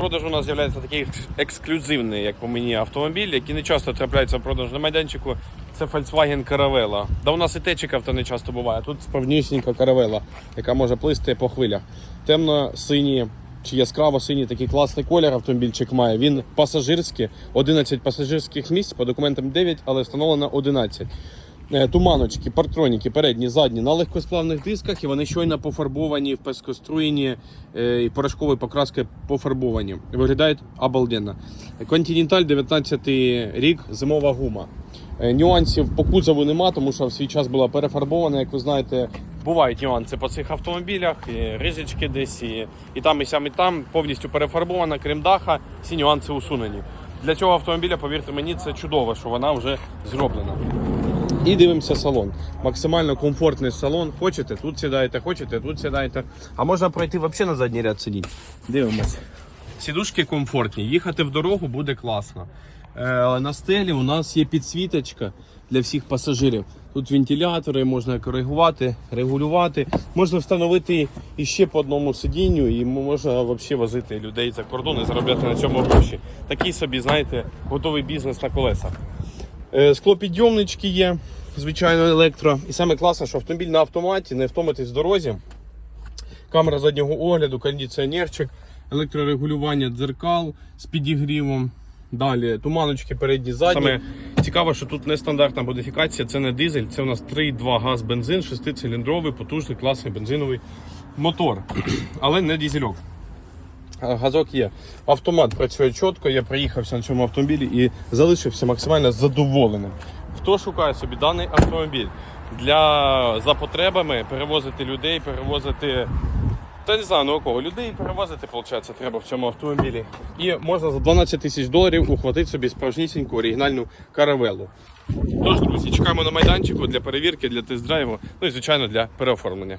продажу у нас з'являється такий ексклюзивний, як по мені, автомобіль, який не часто трапляється в продаж на майданчику. Це Volkswagen Caravella. Да у нас і течика авто не часто буває. Тут справнісінька Caravella, яка може плисти по хвилях. Темно-синій чи яскраво-синій такий класний колір автомобільчик має. Він пасажирський, 11 пасажирських місць, по документам 9, але встановлено 11. Е, Туманочки, партроніки, передні, задні на легкосплавних дисках, і вони щойно пофарбовані в пескоструєні е, і порошковою покраскою пофарбовані. Виглядають обалденно. Континенталь 19 рік, зимова гума. Е, Нюансів по кузову нема, тому що в свій час була перефарбована, як ви знаєте. Бувають нюанси по цих автомобілях, і рижечки десь, і, і там, і сям, і там повністю перефарбована, крім даха, всі нюанси усунені. Для цього автомобіля, повірте мені, це чудово, що вона вже зроблена. І дивимося салон. Максимально комфортний салон. Хочете, тут сідаєте, хочете, тут сідаєте. А можна пройти взагалі на задній ряд сидінь. Дивимося. Сідушки комфортні, їхати в дорогу буде класно. Е, на стелі у нас є підсвіточка для всіх пасажирів. Тут вентилятори, можна коригувати, регулювати. Можна встановити іще по одному сидінню і можна взагалі возити людей за кордон і заробляти на цьому гроші. Такий собі, знаєте, готовий бізнес на колесах. Е, Склопідйомнички є, звичайно, електро. І саме класне, що автомобіль на автоматі, не втомитись в дорозі. Камера заднього огляду, кондиціонерчик, електрорегулювання дзеркал з підігрівом. Далі туманочки передні задні. Саме цікаво, що тут нестандартна модифікація, це не дизель, це у нас 3,2 газ бензин, 6-циліндровий, потужний, класний бензиновий мотор, але не дизельок. Газок є. Автомат працює чітко, я приїхався на цьому автомобілі і залишився максимально задоволеним. Хто шукає собі даний автомобіль для за потребами перевозити людей, перевозити. Та не знаю, ну кого людей перевозити, виходить, треба в цьому автомобілі. І можна за 12 тисяч доларів ухватити собі справжнісіньку оригінальну каравелу. Тож, друзі, чекаємо на майданчику для перевірки, для тест-драйву, ну і звичайно для переоформлення.